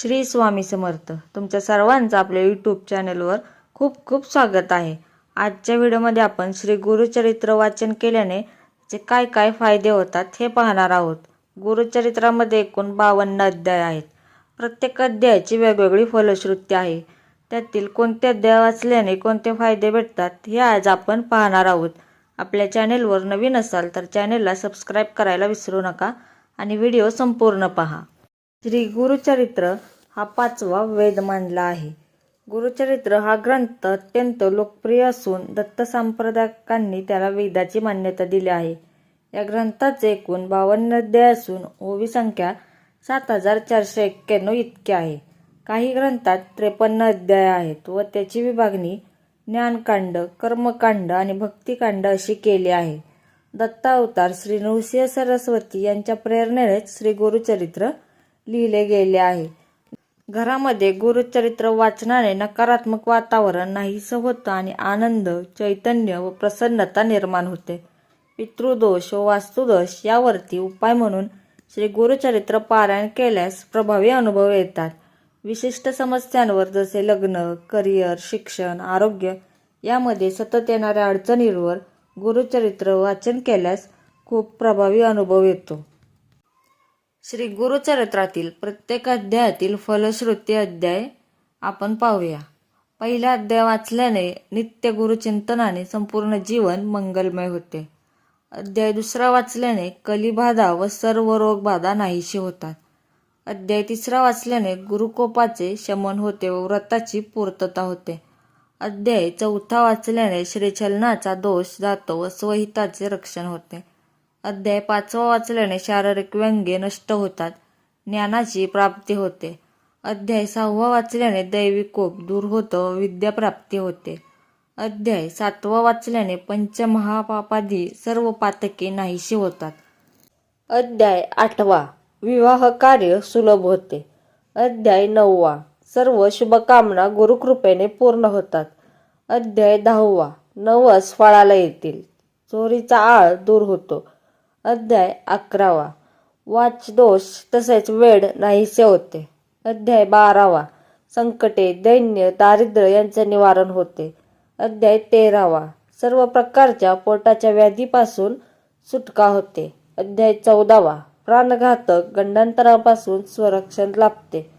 श्री स्वामी समर्थ. तुमच्या सर्वांचं आपल्या यूट्यूब चॅनलवर खूप खूप स्वागत आहे. आजच्या व्हिडिओमध्ये आपण श्री गुरुचरित्र वाचन केल्याने जे काय काय फायदे होतात हे पाहणार आहोत. गुरुचरित्रामध्ये एकूण बावन्न अध्याय आहेत. प्रत्येक अध्यायाची वेगवेगळी फलश्रुती आहे. त्यातील कोणते अध्याय वाचल्याने कोणते फायदे भेटतात हे आज आपण पाहणार आहोत. आपल्या चॅनेलवर नवीन असाल तर चॅनेलला सबस्क्राईब करायला विसरू नका आणि व्हिडिओ संपूर्ण पहा. श्री गुरुचरित्र हा पाचवा वेद मानला आहे. गुरुचरित्र हा ग्रंथ अत्यंत लोकप्रिय असून दत्त संप्रदायकांनी त्याला वेदाची मान्यता दिली आहे. या ग्रंथाचे एकूण बावन्न अध्याय असून ओवी संख्या सात हजार चारशे एक्क्याण्णव इतकी आहे. काही ग्रंथात त्रेपन्न अध्याय आहेत व त्याची विभागणी ज्ञानकांड कर्मकांड आणि भक्तिकांड अशी केली आहे. दत्तावतार श्री नृसिंह सरस्वती यांच्या प्रेरणेनेच श्री गुरुचरित्र लिहिले गेले आहे. घरामध्ये गुरुचरित्र वाचनाने नकारात्मक वातावरण नाहीसं होतं आणि आनंद चैतन्य व प्रसन्नता निर्माण होते. पितृदोष व वास्तुदोष यावरती उपाय म्हणून श्री गुरुचरित्र पारायण केल्यास प्रभावी अनुभव येतात. विशिष्ट समस्यांवर जसे लग्न करिअर शिक्षण आरोग्य यामध्ये सतत येणाऱ्या अडचणींवर गुरुचरित्र वाचन केल्यास खूप प्रभावी अनुभव येतो. श्री गुरुचरित्रातील प्रत्येक अध्यायातील फलश्रुती अध्याय आपण पाहूया. पहिला अध्याय वाचल्याने नित्य गुरुचिंतनाने संपूर्ण जीवन मंगलमय होते. अध्याय दुसरा वाचल्याने कलिबाधा व सर्व रोगबाधा नाहीशी होतात. अध्याय तिसरा वाचल्याने गुरुकोपाचे शमन होते व व्रताची पूर्तता होते. अध्याय चौथा वाचल्याने श्रीचलनाचा दोष जातो व स्वहिताचे रक्षण होते. अध्याय पाचवा वाचल्याने शारीरिक व्यंगे नष्ट होतात. ज्ञानाची प्राप्ती होते. अध्याय सहावा वाचल्याने दैवी कोप दूर होतो विद्याप्राप्ती होते. अध्याय सातवा वाचल्याने पंचमहापापादी सर्व पातके नाहीशी होतात. अध्याय आठवा. विवाह कार्य सुलभ होते. अध्याय नववा. सर्व शुभकामना गुरुकृपेने पूर्ण होतात. अध्याय दहावा. नवस फळाला येतील. चोरीचा आळ दूर होतो. अध्याय अकरावा. वाचदोष तसेच वेळ नाहीसे होते. अध्याय बारावा. संकटे दैन्य दारिद्र्य यांचे निवारण होते. अध्याय तेरावा. सर्व प्रकारच्या पोटाच्या व्याधीपासून सुटका होते. अध्याय चौदावा. प्राणघातक गंडांतरापासून संरक्षण लाभते.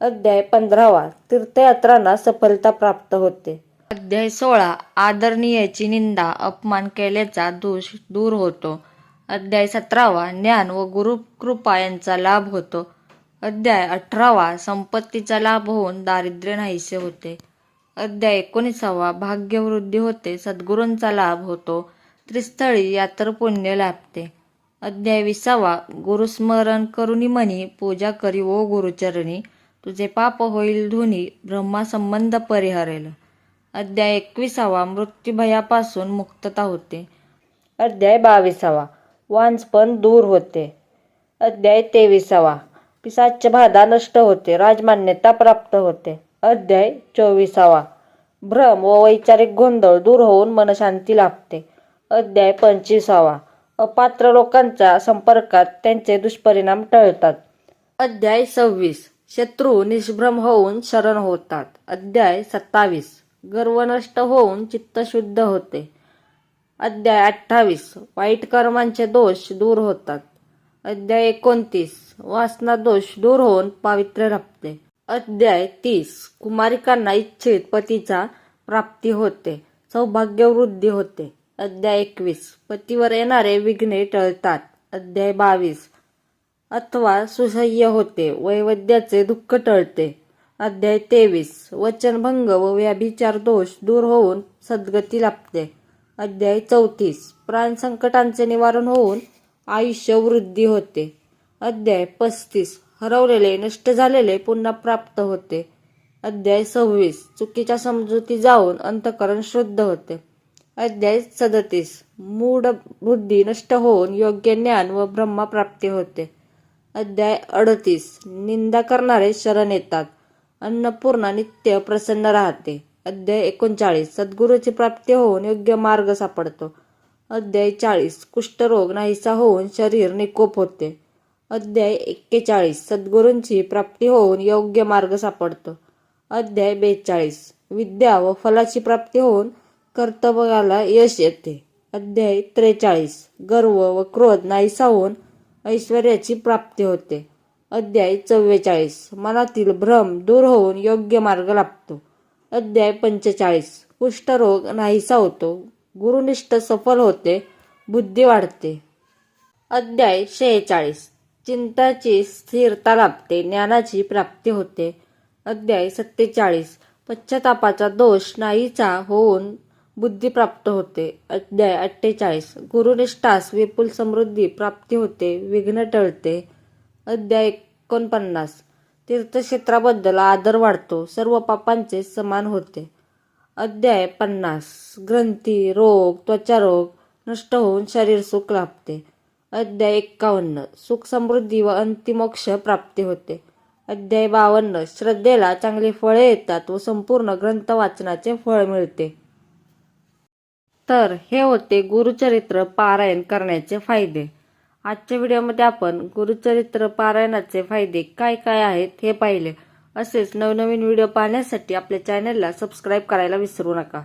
अध्याय पंधरावा. तीर्थयात्रांना सफलता प्राप्त होते. अध्याय सोळा. आदरणीयाची निंदा अपमान केल्याचा दोष दूर होतो. अध्याय सतरावा ज्ञान व गुरुकृपा यांचा लाभ होतो. अध्याय अठरावा संपत्तीचा लाभ होऊन दारिद्र्य नाहीसे होते. अध्याय एकोणीसावा भाग्यवृद्धी होते सद्गुरूंचा लाभ होतो त्रिस्थळी यात्र पुण्य लाभते. अध्याय विसावा गुरुस्मरण करुणी म्हणी पूजा करी ओ गुरुचरणी तुझे पाप होईल धुनी ब्रह्मासंबंध परिहरेल. अध्याय एकविसावा मृत्यूभयापासून मुक्तता होते. अध्याय बावीसावा वांजपण दूर होते. अध्याय तेविसावा. पिसाच बाधा नष्ट होते. राजमान्यता प्राप्त होते. अध्याय चोवीसावा. भ्रम व वैचारिक गोंधळ दूर होऊन मनशांती लाभते. अध्याय पंचवीसावा. अपात्र लोकांच्या संपर्कात त्यांचे दुष्परिणाम टळतात. अध्याय सव्वीस. शत्रू निष्भ्रम होऊन शरण होतात. अध्याय सत्तावीस. गर्व नष्ट होऊन चित्त शुद्ध होते. अध्याय अठ्ठावीस. वाईट कर्मांचे दोष दूर होतात. अध्याय एकोणतीस. वासना दोष दूर होऊन पावित्र्य राखते अध्याय तीस. कुमारिकांना इच्छित पतीचा प्राप्ती होते. सौभाग्य वृद्धी होते. अध्याय एकवीस. पतीवर येणारे विघ्ने टळतात. अध्याय बावीस. अथवा सुसह्य होते. वैवद्याचे दुःख टळते. अध्याय तेवीस. वचनभंग व व्याभिचार दोष दूर होऊन सद्गती लाभते. अध्याय चौतीस. प्राण संकटांचे निवारण होऊन आयुष्य वृद्धी होते. अध्याय पस्तीस. हरवलेले नष्ट झालेले पुन्हा प्राप्त होते. अध्याय सव्वीस. चुकीच्या समजुती जाऊन अंतकरण शुद्ध होते. अध्याय सदतीस. मूढ बुद्धी नष्ट होऊन योग्य ज्ञान व ब्रह्मप्राप्ती होते. अध्याय अडतीस. निंदा करणारे शरण येतात. अन्नपूर्णा नित्य प्रसन्न राहते. अध्याय एकोणचाळीस. सद्गुरूची प्राप्ती होऊन योग्य मार्ग सापडतो. अध्याय चाळीस. कुष्ठरोग नाहीसा होऊन शरीर निकोप होते. अध्याय एक्केचाळीस. सद्गुरूंची प्राप्ती होऊन योग्य मार्ग सापडतो. अध्याय बेचाळीस. विद्या व फलाची प्राप्ती होऊन कर्तव्याला यश येते. अध्याय त्रेचाळीस. गर्व व क्रोध नाहीसा होऊन ऐश्वर्याची प्राप्ती होते. अध्याय चव्वेचाळीस. मनातील भ्रम दूर होऊन योग्य मार्ग लाभतो. अध्याय पंचेचाळीस. कुष्ठरोग नाहीसा होतो. गुरुनिष्ठ सफल होते. बुद्धी वाढते. अध्याय शेहेचाळीस. चिंताची स्थिरता लाभते. ज्ञानाची प्राप्ती होते. अध्याय सत्तेचाळीस. पश्चातापाचा दोष नाहीचा होऊन बुद्धी प्राप्त होते. अध्याय अठ्ठेचाळीस. गुरुनिष्ठास विपुल समृद्धी प्राप्ती होते. विघ्न टळते. अध्याय एकोणपन्नास. तीर्थक्षेत्राबद्दल आदर वाढतो. सर्व पापांचे समान होते. अध्याय पन्नास. ग्रंथी रोग त्वचारोग नष्ट होऊन शरीर सुख लाभते. अध्याय एक्कावन्न. सुख समृद्धी व अंतिमोक्ष प्राप्ती होते. अध्याय बावन्न. श्रद्धेला चांगली फळे येतात व संपूर्ण ग्रंथ वाचनाचे फळ मिळते. तर हे होते गुरुचरित्र पारायण करण्याचे फायदे. आजच्या व्हिडिओमध्ये आपण गुरुचरित्र पारायणाचे फायदे काय काय आहेत हे पाहिले. असेच नवनवीन व्हिडिओ पाहण्यासाठी आपल्या चॅनलला सबस्क्राईब करायला विसरू नका.